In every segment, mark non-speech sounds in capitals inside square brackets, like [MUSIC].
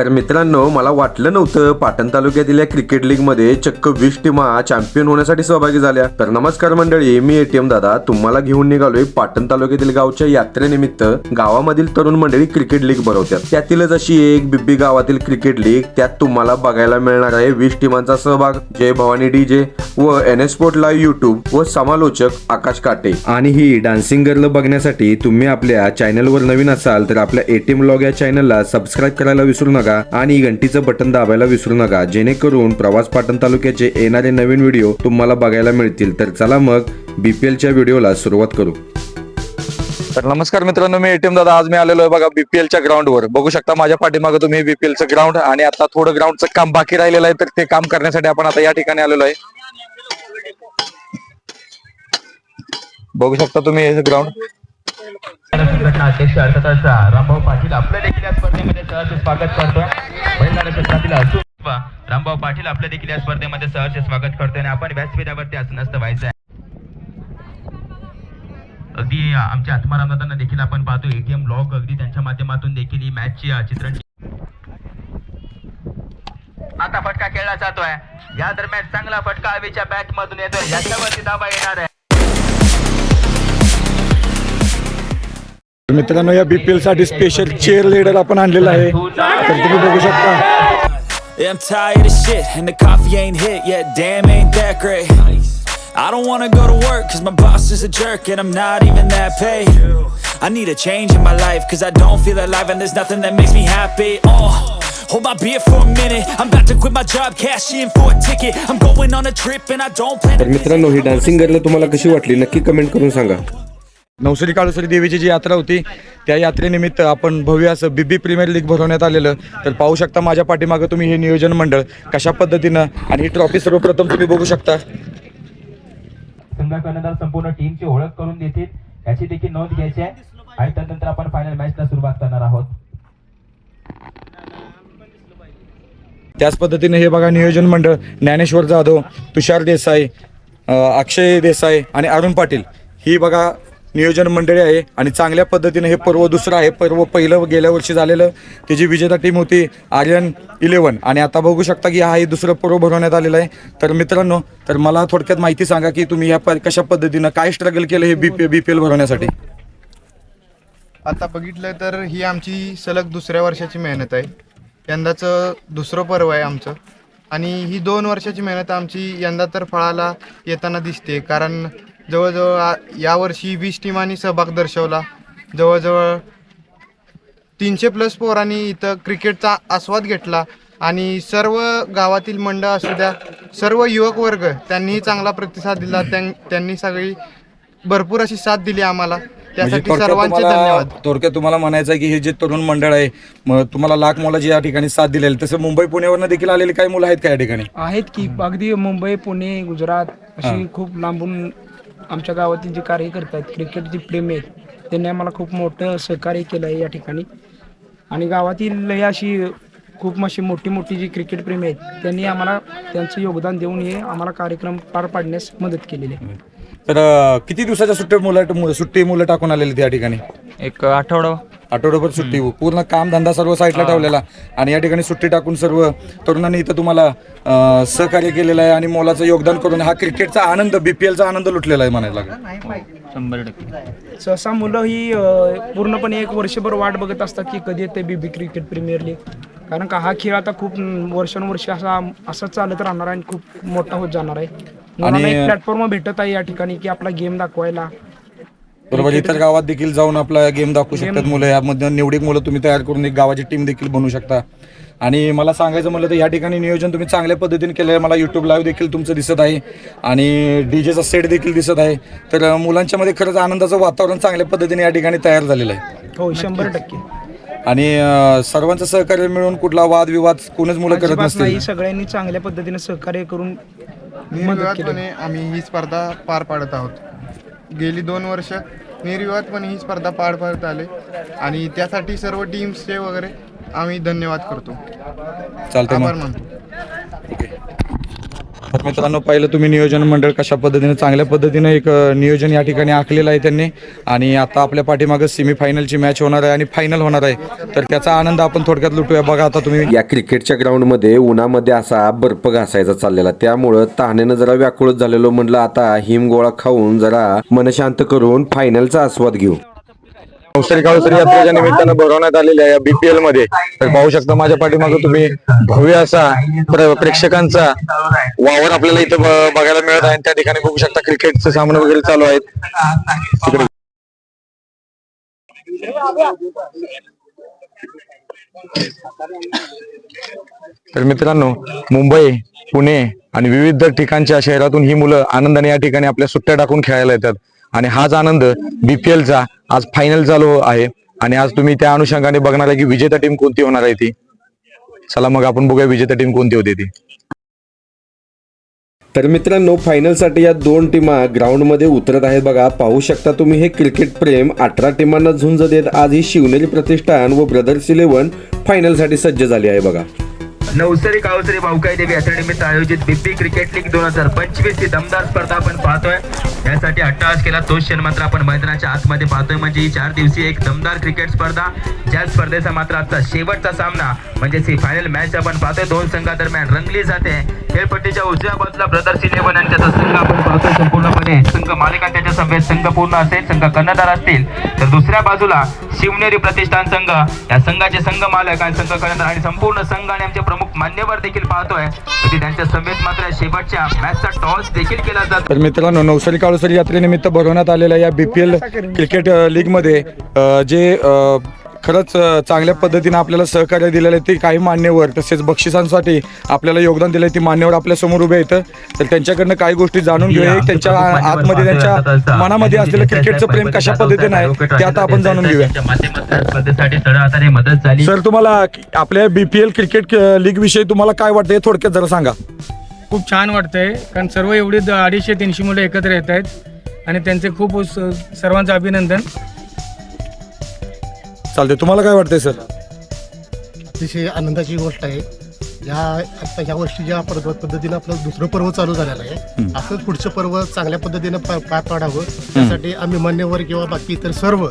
तर मित्रांनो मला वाटलं नव्हतं पाटण तालुक्यातील या क्रिकेट लीगमध्ये चक्क वीस टीमा चॅम्पियन होण्यासाठी सहभागी झाल्या. तर नमस्कार मंडळी मी एटीएम दादा. तुम्हाला घेऊन निघालोय पाटण तालुक्यातील गावच्या यात्रेनिमित्त गावामधील तरुण मंडळी क्रिकेट लीग भरवतात. त्यातीलच अशी एक बिब्बी गावातील क्रिकेट लीग त्यात तुम्हाला बघायला मिळणार आहे वीस टीमांचा सहभाग. जय भवानी डीजे व N S sport live YouTube व समालोचक आकाश काटे. आणि ही डान्सिंग गर्ल बघण्यासाठी तुम्ही आपल्या चॅनलवर नवीन असाल तर आपल्या एटीएम लॉग या चॅनलला सबस्क्राईब करायला विसरू नका. आणि घंटीचं बटन दाबायला विसरू नका. जेणेकरून प्रवास पाटण तालुक्याचे येणारे नवीन व्हिडिओ तुम्हाला बघायला मिळतील. तर चला मग बीपीएलच्या व्हिडिओला सुरुवात करू. तर नमस्कार मित्रांनो मी एटीएम दादा. आज मी आलेलो आहे बघा बीपीएलच्या ग्राउंडवर बघू शकता माझ्या पाठीमागे तुम्ही बीपीएलचं ग्राउंड आणि आता थोडं ग्राउंडचं काम बाकी राहिलेलं आहे. तर ते काम करण्यासाठी आपण आता या ठिकाणी आलेलो आहे. बघू शकता तुम्ही हे ग्राउंड संघटना अध्यक्ष अर्थतज्ञ रामभाऊ पाटील आपल्या देखील या स्पर्धेमध्ये सहर्ष स्वागत करतो बैलगाडा क्षेत्रातील असून रामभाऊ पाटील आपलं देखील या स्पर्धेमध्ये सहर्ष स्वागत करतोय आणि आपण व्यासपीठावरती असं नसतं व्हायचं आहे अगदी आमच्या आत्मारामदांना देखील आपण पाहतो एटीएम ब्लॉग अगदी त्यांच्या माध्यमातून देखील ही मॅचची चित्रण आता फटका खेळला जातोय. या दरम्यान चांगला फटका हवेच्या बॅट मधून येतोय. याच्यावरती दाबा येणार आहे. मित्रांनो या बीपीएल साठी स्पेशल चेअर लीडर आपण आणलेला आहे तर तुम्ही बघू शकता Yeah, I'm tired of shit, and the coffee ain't hit yet. Damn, ain't that great. I don't wanna go to work, cause my boss is a jerk, and I'm not even that paid. I need a change in my life, cause I don't feel alive, and there's nothing that makes me happy. Oh. Hold my beer for a minute. I'm about to quit my job, cash in for a ticket. I'm going on a trip and I don't plan तर मित्रांनो ही dancing girl तुम्हाला कशी वाटली नक्की comment करून सांगा नवसरी काळुसरी देवीची जी यात्रा होती त्या यात्रेनिमित्त आपण भव्य असं बीबी प्रीमियर लीग भरवण्यात आलेलं. तर पाहू शकता माझ्या पाठीमागं तुम्ही हे नियोजन मंडळ कशा पद्धतीनं आणि ही ट्रॉफी सर्वप्रथम तुम्ही बघू शकता. संपूर्ण टीमची ओळख करून देतील याची देखील नोंद घ्यायची आहे. आणि त्यानंतर आपण फायनल मॅचला सुरुवात करणार आहोत. त्याच पद्धतीने हे बघा नियोजन मंडळ ज्ञानेश्वर जाधव तुषार देसाई अक्षय देसाई आणि अरुण पाटील. ही बघा नियोजन मंडळी आहे आणि चांगल्या पद्धतीने हे पर्व दुसरं आहे. पर्व पहिलं गेल्या वर्षी झालेलं त्याची विजेता टीम होती आर्यन इलेवन आणि आता बघू शकता की हा हे दुसरं पर्व भरवण्यात आलेलं आहे. तर मित्रांनो तर मला थोडक्यात माहिती सांगा की तुम्ही या प- कशा पद्धतीनं काय स्ट्रगल केलं हे बी बी पी एल भरवण्यासाठी? आता बघितलं तर ही आमची सलग दुसऱ्या वर्षाची मेहनत आहे. यंदाचं दुसरं पर्व आहे आमचं. आणि ही दोन वर्षाची मेहनत आमची यंदा तर फळाला येताना दिसते कारण जवळजवळ यावर्षी वीस टीमांनी सहभाग दर्शवला. जवळजवळ तीनशे प्लस पोरांनी इथं क्रिकेटचा आस्वाद घेतला. आणि सर्व गावातील मंडळ असू द्या सर्व युवक वर्ग त्यांनीही चांगला प्रतिसाद दिला. त्यां- त्यांनी सगळी भरपूर अशी साथ दिली आम्हाला. म्हणजे त्यासाठी थोडक्यात सर्वांचे तुम्हाला- धन्यवाद. थोडक्यात तुम्हाला म्हणायचं आहे की हे जे तरुण मंडळ आहे मग तुम्हाला लाख मोलाची या ठिकाणी साथ दिलेली तसं मुंबई पुण्यावरनं देखील आलेली काही मुलं आहेत का या ठिकाणी? आहेत की अगदी मुंबई पुणे गुजरात अशी खूप लांबून आमच्या गावातील जे कार्य करतात क्रिकेटचे प्रेमी आहेत त्यांनी आम्हाला खूप मोठं सहकार्य केलं आहे या ठिकाणी. आणि गावातील ही अशी खूप अशी मोठी मोठी जी क्रिकेट प्रेमी आहेत त्यांनी आम्हाला त्यांचं योगदान देऊन हे आम्हाला कार्यक्रम पार पाडण्यास मदत केलेली आहे. तर अं, किती दिवसाच्या सुट्टी मुलं सुट्टी मुलं टाकून आलेली त्या ठिकाणी? एक आठवडा आठवड्याभर सुट्टी पूर्ण काम धंदा सर्व साईडला ठेवलेला. आणि या ठिकाणी सुट्टी टाकून सर्व तरुणांनी इथं तुम्हाला सहकार्य केलेलं आहे आणि मोलाचं योगदान करून हा क्रिकेटचा आनंद बीपीएलचा आनंद लुटलेला आहे म्हणायला लागेल. सहसा मुलं ही पूर्णपणे एक वर्षभर वाट बघत असतात की कधी येते बीबी क्रिकेट प्रीमियर लीग कारण का हा खेळ आता खूप वर्षानुवर्ष असा असंच चालत राहणार आहे आणि खूप मोठा होत जाणार आहे. प्लॅटफॉर्म भेटत आहे या ठिकाणी की आपला गेम दाखवायला. बरोबर इतर गावात देखील जाऊन आपला गेम दाखवू शकतात मुलं. यामध्ये निवडीक मुलं तुम्ही तयार करून एक गावाची टीम देखील बनवू शकता. आणि मला सांगायचं म्हणलं तर या ठिकाणी नियोजन तुम्ही चांगल्या पद्धतीने केलं आहे मला यूट्यूब लाईव्ह देखील तुमचं दिसत आहे. आणि डीजेचा सेट देखील दिसत आहे. तर मुलांच्या मध्ये खरंच आनंदाचं वातावरण चांगल्या पद्धतीने या ठिकाणी तयार झालेलं आहे. हो शंभर टक्के. आणि अं, सर्वांचं सहकार्य मिळून कुठला वादविवाद कोणच मुलं करत अजिबात नसतील. नाही. सगळ्यांनी चांगल्या पद्धतीने सहकार्य करून मदत केली निर्विवादपणे आम्ही ही स्पर्धा पार पाडत आहोत. गेली दोन वर्ष निर्विवादपणे ही स्पर्धा पार पाडत आले. आणि त्यासाठी सर्व टीम्सचे वगैरे आम्ही धन्यवाद करतो. चालतंय आभार मग. मानतो. तर मित्रांनो पहिलं तुम्ही नियोजन मंडळ कशा पद्धतीने चांगल्या पद्धतीने एक नियोजन या ठिकाणी आखलेलं आहे त्यांनी. आणि आता आपल्या पाठीमागं सेमीफायनलची मॅच होणार आहे आणि फायनल होणार आहे. तर त्याचा आनंद आपण थोडक्यात लुटूया. बघा आता तुम्ही. या क्रिकेटच्या ग्राउंडमध्ये उन्हामध्ये असा बर्फ घासायचा चाललेला. त्यामुळं तहानेनं जरा व्याकुळच झालेलो म्हटलं आता हिमगोळा खाऊन जरा मन शांत करून फायनलचा आस्वाद घेऊ. नवसारी काळसरी यात्रेच्या निमित्तानं भरवण्यात आलेल्या या बीपीएलमध्ये तर पाहू शकता माझ्या पाठीमागे तुम्ही भव्य असा प्रेक्षकांचा वावर आपल्याला इथं बघायला मिळत आहे. त्या ठिकाणी बघू शकता क्रिकेटचे सामने वगैरे चालू आहेत. तर मित्रांनो मुंबई पुणे आणि विविध ठिकाणच्या शहरातून ही मुलं आनंदाने या ठिकाणी आपल्या सुट्ट्या टाकून खेळायला येतात. आणि हाच आनंद बीपीएलचा आज फायनल चालू आहे. आणि आज तुम्ही त्या अनुषंगाने बघणार आहे की विजेता टीम कोणती होणार आहे ती. चला मग आपण बघूया विजेता टीम कोणती होती ती. तर मित्रांनो फायनलसाठी या दोन टीमा ग्राउंडमध्ये उतरत आहेत बघा. पाहू शकता तुम्ही हे क्रिकेट प्रेम अठरा टीमांना झुंज देत. आज ही शिवनेरी प्रतिष्ठान व ब्रदर्स इलेव्हन फायनलसाठी सज्ज झाली आहे बघा. नवसरी कावसरी भाऊकाई देवी यात्रेनिमित्त आयोजित बिप्पी क्रिकेट लीग दोन हजार पंचवीस ही दमदार स्पर्धा आपण पाहतोय. यासाठी अट्टास केला तोच क्षण मात्र आपण मैदानाच्या आतमध्ये पाहतोय. म्हणजे ही चार दिवसीय एक दमदार क्रिकेट स्पर्धा. ज्या स्पर्धेचा मात्र आजचा शेवटचा सामना म्हणजे ही फायनल मॅच आपण पाहतोय. दोन संघादरम्यान रंगली जाते. खेळपट्टीच्या उजव्या बाजूला ब्रदर्स इलेव्हन आणि त्याचा संघ आपण पाहतोय संपूर्णपणे. संघ मालिका त्याच्या सभेत संघ पूर्ण असेल संघ कर्णधार असतील. तर दुसऱ्या बाजूला शिवनेरी प्रतिष्ठान संघ. या संघाचे संघ मालक आणि संघ कर्णधार आणि संपूर्ण संघ आणि आमचे प्रमुख प्रमुख मान्यवर देखील पाहतोय. की त्यांच्या समेत मात्र शेवटच्या मॅचचा टॉस देखील केला जातो. तर मित्रांनो नवसारी काळुसरी यात्रेनिमित्त भरवण्यात आलेल्या या बीपीएल क्रिकेट अ, लीगमध्ये जे अ, खरंच चांगल्या पद्धतीने आपल्याला सहकार्य दिलेलं आहे ते काही मान्यवर तसेच बक्षिसांसाठी आपल्याला योगदान दिलं आहे ती मान्यवर आपल्यासमोर उभे आहेत. तर त्यांच्याकडनं काही गोष्टी जाणून घेऊया. त्यांच्या आतमध्ये त्यांच्या मनामध्ये असलेलं क्रिकेटचं प्रेम कशा पद्धतीने आहे ते आता आपण जाणून घेऊया. सर तुम्हाला आपल्या B P L cricket league विषयी तुम्हाला काय वाटतं हे थोडक्यात जरा सांगा. खूप छान वाटतंय कारण सर्व एवढे अडीचशे तीनशे मुलं एकत्र येत आहेत आणि त्यांचे खूप सर्वांचं अभिनंदन. चालते तुम्हाला काय वाटतंय सर? अतिशय आनंदाची गोष्ट आहे. या आता या वर्षी ज्या पद्धत पद्धतीनं आपलं दुसरं पर्व चालू झालेलं आहे असंच पुढचं पर्व चांगल्या पद्धतीनं पा- पार पाडावं. त्यासाठी आम्ही मान्यवर किंवा बाकी इतर सर्व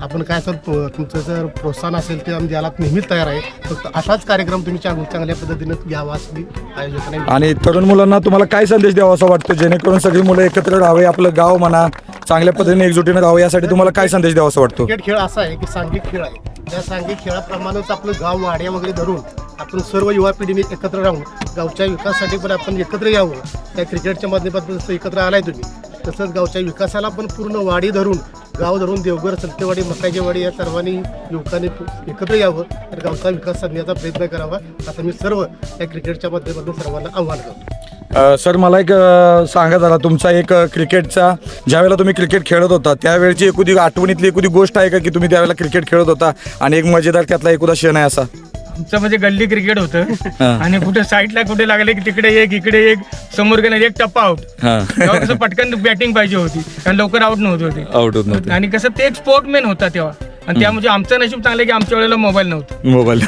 आपण काय सर तुमचं जर प्रोत्साहन असेल ते आम्ही द्यायला नेहमीच तयार आहे फक्त असाच कार्यक्रम तुम्ही चांग- चांगल्या पद्धतीनं घ्यावा असं मी आयोजकांना आणि तरुण मुलांना तुम्हाला काय संदेश द्यावा असं वाटतं? जेणेकरून सगळी मुलं एकत्र राहावे आपलं गाव म्हणा चांगल्या पद्धतीने एकजुटीने राहावं यासाठी तुम्हाला काय संदेश द्यावा असं वाटतो? क्रिकेट खेळ असा आहे की सांघिक खेळ आहे. त्या सांघिक खेळाप्रमाणेच आपलं गाव वाड्या वगैरे धरून आपण सर्व युवा पिढीने एकत्र राहून गावच्या विकासासाठी पण आपण एकत्र यावं. त्या क्रिकेटच्या माध्यमातून जसं एकत्र आलाय तुम्ही तसंच गावच्या विकासाला पण पूर्ण वाडी धरून गाव धरून देवघर सलतेवाडी मकाईची वाडी या सर्वांनी युवकांनी एकत्र यावं तर गावचा विकास साधण्याचा प्रयत्न करावा. असं मी सर्व या क्रिकेटच्या माध्यमातून सर्वांना आव्हान करतो. अ, सर मला एक अ, सांगा जरा तुमचा एक अ, क्रिकेटचा ज्यावेळेला तुम्ही क्रिकेट खेळत होता त्यावेळची एखादी आठवणीतली एखादी गोष्ट आहे का की तुम्ही त्यावेळेला क्रिकेट खेळत होता आणि एक मजेदार त्यातला एखादा क्षण आहे असा? आमचं म्हणजे गल्ली क्रिकेट होतं. आणि कुठे साईडला कुठे लागले की तिकडे एक इकडे एक समोर गेलं एक टप्पा आउट तेव्हा कसं पटकन बॅटिंग पाहिजे होती कारण लवकर आउट नव्हते होते. आउट होत नव्हते. आणि कसं ते एक स्पोर्टमॅन होता तेव्हा. आणि त्या म्हणजे आमचं नशीब चांगलं की आमच्या वेळेला मोबाईल नव्हतं. [LAUGHS] मोबाईल.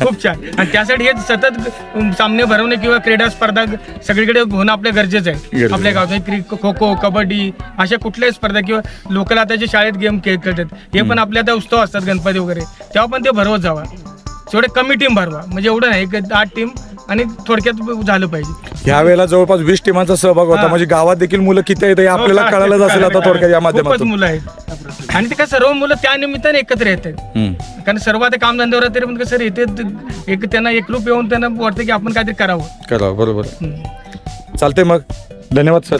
खूप छान. आणि त्यासाठी हे सतत सामने भरवणे किंवा क्रीडा स्पर्धा सगळीकडे होणं आपलं गरजेचं आहे. आपल्या गावात खो खो कबड्डी अशा कुठल्याही स्पर्धा किंवा लोकल आता जे शाळेत गेम खेळ खेळतात हे पण आपल्या आता उत्सव असतात गणपती वगैरे. तेव्हा पण ते भरवत जावा. तेवढे कमी टीम भरवा. म्हणजे एवढं नाही एक आठ टीम आणि थोडक्यात झालं पाहिजे. ह्या वेळेला जवळपास वीस टीमांचा सहभाग होता. म्हणजे गावात देखील मुलं किती आहेत आपल्याला हो, कळायलाच असेल आता थोडक्यात या खूपच माध्यमातून. मुलं आहेत. आणि ते काय सर्व मुलं त्या निमित्ताने एकत्र येतात. हम्म. कारण सर्व आता काम धंद्यावर तरी पण कसं येते एक त्यांना एकरूप येऊन त्यांना वाटतं की आपण काहीतरी करावं. करा बरोबर हम्म. चालते मग. धन्यवाद सर.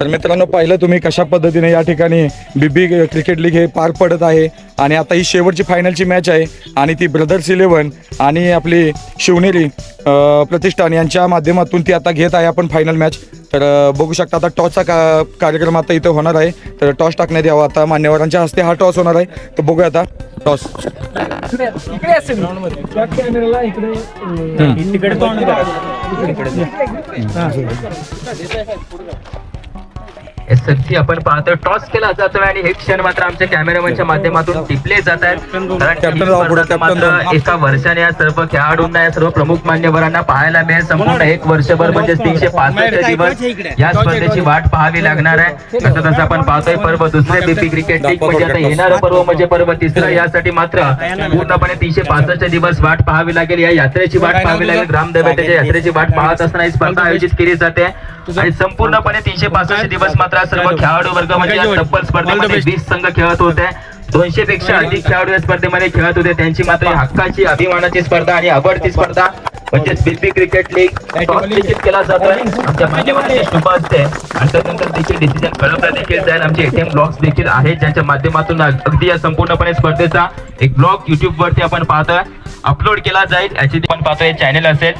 तर मित्रांनो पाहिलं तुम्ही कशा पद्धतीने या ठिकाणी बीबी क्रिकेट लीग हे पार पडत आहे. आणि आता ही शेवटची फायनलची मॅच आहे. आणि ती ब्रदर्स इलेव्हन आणि आपली शिवनेरी प्रतिष्ठान यांच्या माध्यमातून ती आता घेत आहे आपण फायनल मॅच तर बघू शकता आता टॉसचा का कार्यक्रम आता इथं होणार आहे. तर टॉस टाकण्यात यावा आता मान्यवरांच्या हस्ते हा टॉस होणार आहे. तर बघूया आता टॉस. इकडे सक्ती आपण पाहतोय. टॉस केला जातोय आणि हे क्षण मात्र आमच्या कॅमेरामॅनच्या माध्यमातून टिपले जात आहेत. मात्र. एका वर्षाने या सर्व खेळाडूंना या सर्व प्रमुख मान्यवरांना पाहायला मिळेल. संपूर्ण एक वर्षभर म्हणजे तीनशे पासष्ट दिवस या स्पर्धेची वाट पाहावी लागणार आहे. तसं तसं आपण पाहतोय पर्व दुसरे बीपी क्रिकेट लीग म्हणजे आता येणारं पर्व म्हणजे पर्व तिसरं. यासाठी मात्र पूर्णपणे तीनशे पासष्ट दिवस वाट पाहावी लागेल. या यात्रेची वाट पाहावी लागेल. ग्रामदेवतेच्या यात्रेची वाट पाहत असताना ही स्पर्धा आयोजित केली जाते. आणि संपूर्णपणे तीनशे पासष्ट दिवस मात्र हा सर्व खेळाडू वर्ग म्हणजे तब्बल स्पर्धेमध्ये वीस संघ खेळत होते. दोनशे पेक्षा अधिक खेळाडू या स्पर्धेमध्ये खेळत होते. त्यांची मात्र हक्काची अभिमानाची स्पर्धा आणि आवडती स्पर्धा. म्हणजेच बीपी क्रिकेट लीग देखील केला जातोय. आमच्या माध्यमातून शुभ असते आणि त्यानंतर देखील डिसिजन कळवला देखील जाईल. आमचे एटीएम ब्लॉग्स देखील आहेत ज्यांच्या माध्यमातून अगदी या संपूर्णपणे स्पर्धेचा एक ब्लॉग युट्यूब वरती आपण पाहतोय. अपलोड केला जाईल. याची आपण पाहतोय. चॅनेल असेल.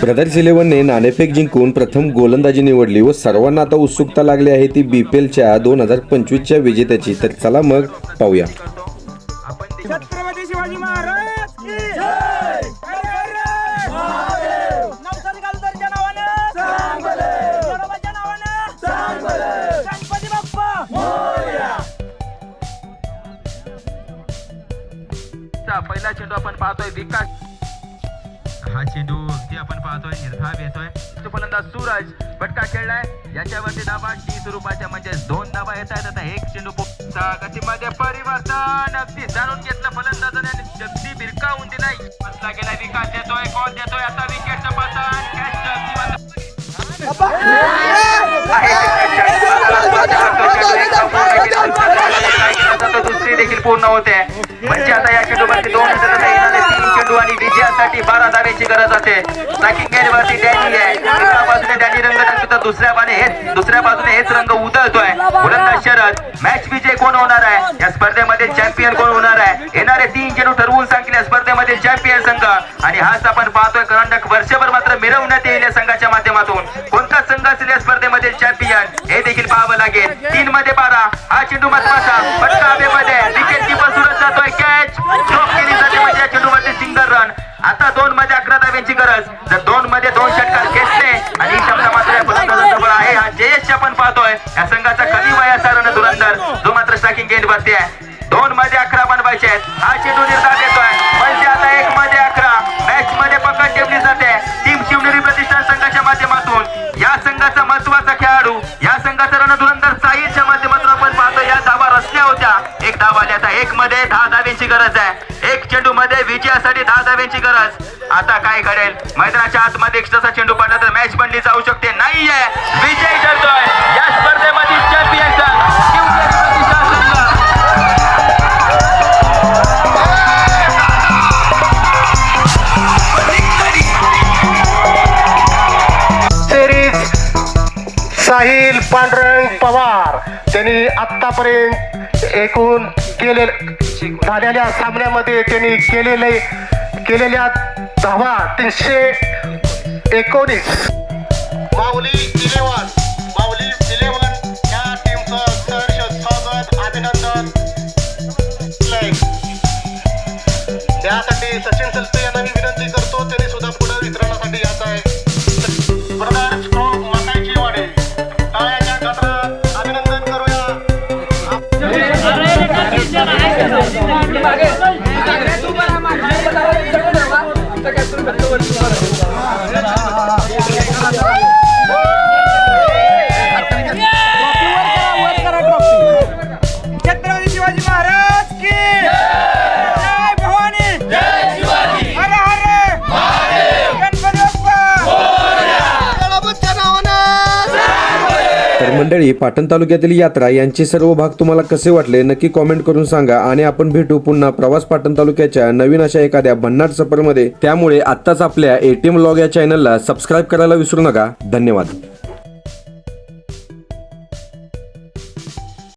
ब्रदर्स इलेव्हनने नाणेफेक जिंकून प्रथम गोलंदाजी निवडली व सर्वांना आता उत्सुकता लागली आहे ती बीपीएलच्या दोन हजार पंचवीसच्या विजेत्याची. तर चला मग पाहूया. पहिला चेंडू आपण पाहतोय विकास. हा चेंडू अगदी आपण पाहतोय निर्धाव येतोय. तो फलंदाज सूरज फटका खेळलाय. याच्यावरती धावा टी स्वरूपाच्या म्हणजे दोन धावा येत आहेत. आता एक चेंडू गतीमध्ये परिवर्तन. अगदी जाणून घेतलं फलंदाजाने आणि अगदी भिरकावून दिलाय. बसला गेला विकास देतोय कॉल देतोय. आता विकेटचं पतन. कॅच दुसरी देखील पूर्ण होते. म्हणजे आता या चेंडूवरती दोन येणारे तीन चेंडू आणि विजयासाठी बारा धावेची गरज असते. स्ट्रायकिंग वरती डॅनी आहे. एका बाजूने डॅनी रंग दाखवतो दुसऱ्या बाजूने हेच दुसऱ्या बाजूने हेच रंग उधळतोय. गोलंदाज शरद. मॅच विजय कोण होणार आहे? या स्पर्धेमध्ये चॅम्पियन कोण होणार आहे? येणारे तीन चेंडू ठरवून सांगतील या स्पर्धेमध्ये चॅम्पियन संघ. आणि हाच आपण पाहतोय कर्नाटक वर्षभर मात्र मिरवण्यात येईल या संघाच्या माध्यमातून. कोणता संघ असेल या स्पर्धेमध्ये चॅम्पियन हे देखील पाहावं लागेल. तीन मध्ये बारा. हा चेंडू महत्त्वाचा फटका हवेमध्ये. विकेट किपर षटकांची गरज. जर दोन मध्ये दोन षटकार घेतले आणि ही क्षमता मात्र या फलंदाजाजवळ आहे. हा जयेश आपण पाहतोय. या संघाचा कमी वयाचा रण धुरंदर जो मात्र स्ट्रायकिंग गेंद वरती आहे. दोन मध्ये अकरा बनवायचे आहेत. हा चेंडू निर्धार देतोय. म्हणजे आता एक मध्ये अकरा. मॅच मध्ये पकड ठेवली जाते. टीम शिवनेरी प्रतिष्ठान संघाच्या माध्यमातून. या संघाचा महत्त्वाचा खेळाडू या संघाचा रणधुरंदर साईच्या माध्यमातून आपण पाहतो या धावा रचल्या होत्या. एक धाव आल्या आता एक मध्ये दहा धाव्यांची गरज आहे. एक चेंडू मध्ये विजयासाठी दहा धाव्यांची गरज. आता काय घडेल? मैदानाच्या आतमध्ये एक तसा चेंडू पडला तर मॅच बनली जाऊ शकते. नाहीये. विजय ठरतोय. या स्पर्धेमध्ये राहील पांडुरंग पवार. त्यांनी आतापर्यंत एकूण केले झालेल्या सामन्यामध्ये त्यांनी केलेले केलेल्या धावा तीनशे एकोणीस. माऊली इलेव्हन కష్టం కష్టపడుతున్నారు मंडळी पाटण तालुक्यातील यात्रा यांचे सर्व भाग तुम्हाला कसे वाटले नक्की कॉमेंट करून सांगा आणि आपण भेटू पुन्हा प्रवास पाटण तालुक्याच्या नवीन अशा एखाद्या भन्नाट सफरमध्ये. त्यामुळे आत्ताच आपल्या एटीएम लॉग या चॅनलला सबस्क्राईब करायला विसरू नका. धन्यवाद.